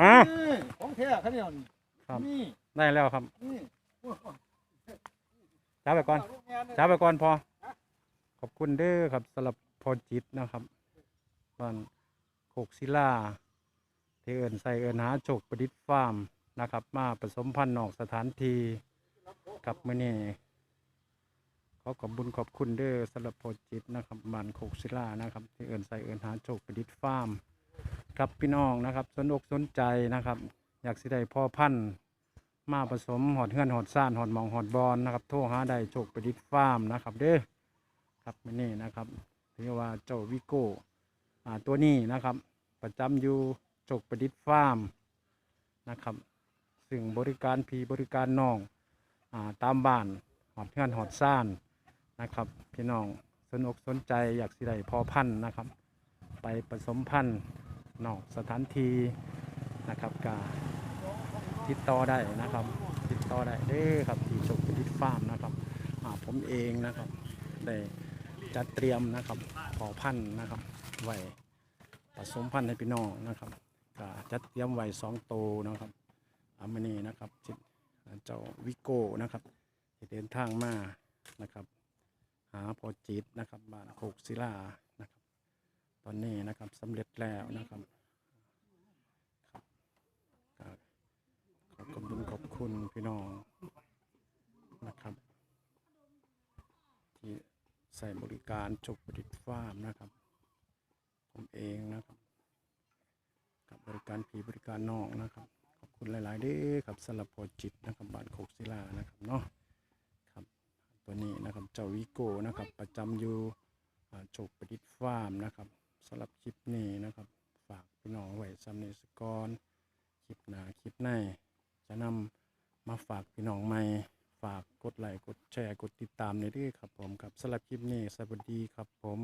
อะ นี่ของแท้ข้าวเหนียวนี่ครับ นี่ได้แล้วครับนี่โอ้โหจ้าไปก่อนลูกงานเนี่ยจ้าไปก่อนพอ ขอบคุณเด้อครับสำหรับพอจิตนะครับบ้านโคกศิลาที่เอินใส่เอินหาโจกประดิษฐ์ฟาร์มนะครับ มาผสมพันธุ์นอกสถานที่กับมื่อนี้ขอขอบบุญขอบคุณเด้อสำหรับพอจิตนะครับบ้านโคกศิลานะครับที่เอินใส่เอินหาโจกประดิษฐ์ฟาร์ม ครับพี่น้องนะครับ สนอกสนใจนะครับ อยากสิได้พ่อพันธุ์มาผสมหอดเฮือนหอดซ่านหอดหมองหอดบอลนะครับ โทรหาได้โชคประดิษฐ์ฟาร์มนะครับ เด้อครับนี่นะครับถือว่าเจ้าวิโก้ตัวนี้นะครับ ประจำอยู่โชคประดิษฐ์ฟาร์มนะครับซึ่งบริการพีบริการน้องอตามบ้านหอดเฮือนหอดซ่านนะครับ พี่น้องสนอกสนใจอยากสิได้พอพันธุ์นะครับ ไปผสมพันธุ์ นอกสถานที่นะครับกาติดต่อได้นะครับ ติดต่อได้เด้อครับที่โชคประดิษฐ์ฟาร์มนะครับอ่าผมเองนะครับได้จัดเตรียมนะครับขอพันธุ์นะครับไว้ผสมพันธุ์ให้พี่น้องนะครับก็จัดเตรียมไว้สองโตนะครับอามนี่นะครับเจ้าวิโก้นะครับเดินทางมานะครับ หาพอจิตนะครับบ้านโคกศิลา อนนี้นะครับสำเร็จแล้วนะครับขอบคุณขอบคุณพี่น้องนะครับ ที่ใส่บริการจกประดิษฐ์ฟาร์มนะครับ ผมเองนะครับ กับบริการผีบริการนอกนะครับ ขอบคุณหลาย ๆ เด้อครับสำหรับโปรจิตนะครับบ้านโคกศิลานะครับเนาะครับตัวนี้นะครับเจ้าวิโก้นะครับประจำอยู่จกประดิษฐ์ฟาร์มนะครับ สำหรับคลิปนี้นะครับ ฝากพี่น้องไว้ซ้ำในสกรคลิปหนาคลิปในจะนำมาฝากพี่น้องใหม่ฝากกดไลค์กดแชร์กดติดตามในด้วยครับผมครับสำหรับคลิปนี้สวัสดีครับผม